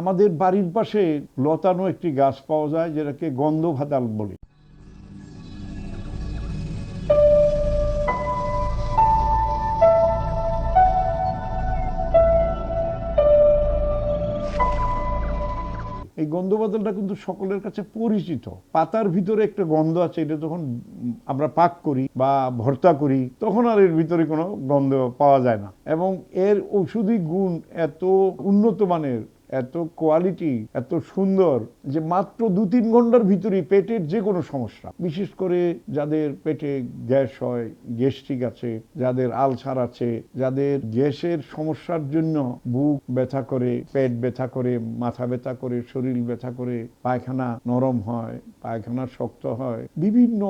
আমাদের বাড়ির পাশে লতানো একটি গাছ পাওয়া যায়, যেটাকে গন্ধ ভাতাল বলে। এই গন্ধ বাদলটা কিন্তু সকলের কাছে পরিচিত। পাতার ভিতরে একটা গন্ধ আছে, এটা যখন আমরা পাক করি বা ভর্তা করি, তখন আর এর ভিতরে কোনো গন্ধ পাওয়া যায় না। এবং এর ঔষধি গুণ এত উন্নত মানের এত কোয়ালিটি এত সুন্দর যে মাত্র দু তিন ঘণ্টার ভিতরে পেটের যে কোনো সমস্যা, বিশেষ করে যাদের পেটে গ্যাস হয়, গ্যাস্ট্রিক আছে, যাদের আলসার আছে, যাদের গ্যাসের সমস্যার জন্য বুক ব্যথা করে, পেট ব্যথা করে, মাথা ব্যথা করে, শরীর ব্যথা করে, পায়খানা নরম হয়, পায়খানা শক্ত হয়, বিভিন্ন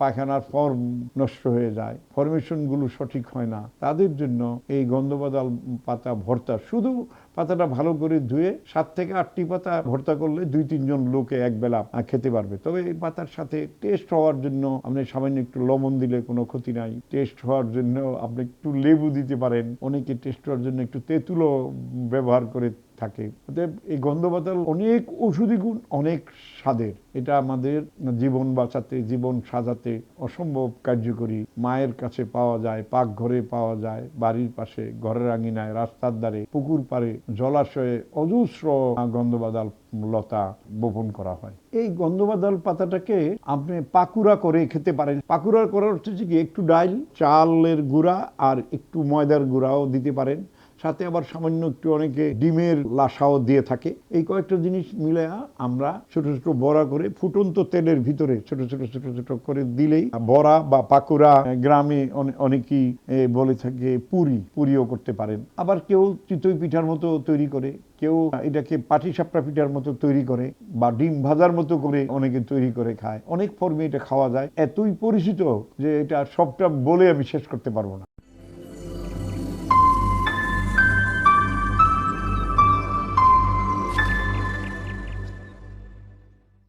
পায়খানার ফর্ম নষ্ট হয়ে যায় ফরমেশনগুলো সঠিক হয় না। তাদের জন্য এই গন্ধবাদাল পাতা ভর্তা, শুধু পাতাটা ভালো করে ধুয়ে সাত থেকে আটটি পাতা ভর্তা করলে দুই, তিনজন লোকে এক বেলা খেতে পারবে। তবে এই পাতার সাথে টেস্ট হওয়ার জন্য আপনি সামান্য একটু লবণ দিলে কোনো ক্ষতি নাই। টেস্ট হওয়ার জন্য আপনি একটু লেবু দিতে পারেন। অনেকে টেস্ট হওয়ার জন্য একটু তেঁতুলও ব্যবহার করে থাকে। এই গন্ধবাতাল অনেক ঔষধি গুণ, অনেক স্বাদের। এটা আমাদের জীবন বাঁচাতে, জীবন সাজাতে অসম্ভব কার্যকরী। মায়ের কাছে পাওয়া যায়, পাকঘরে পাওয়া যায়, বাড়ির পাশে, ঘরের আঙিনায়, রাস্তার ধারে, পুকুর পাড়ে, জলাশয়ে অজস্র গন্ধবাদাল লতা বপন করা হয়। এই গন্ধবাদাল পাতাটাকে আপনি পাকুড়া করে খেতে পারেন। পাকুড়া করার হচ্ছে কি, একটু ডাইল, চালের গুঁড়া আর একটু ময়দার গুঁড়াও দিতে পারেন। সাথে আবার সামান্য একটু অনেকে ডিমের লাসাও দিয়ে থাকে। এই কয়েকটা জিনিস মিলে আমরা ছোট ছোট বড়া করে ফুটন্ত তেলের ভিতরে ছোট ছোট ছোট ছোট করে দিলেই বড়া বা পাকুড়া গ্রামে অনেকেই বলে থাকে পুরি, পুরিও করতে পারেন। আবার কেউ চিতই পিঠার মতো তৈরি করে, কেউ এটাকে পাটি সাপটা পিঠার মতো তৈরি করে বা ডিম ভাজার মতো করে অনেকে তৈরি করে খায়। অনেক ফর্মে এটা খাওয়া যায়। এতই পরিচিত যে এটা সবটা বলে আমি শেষ করতে পারব না।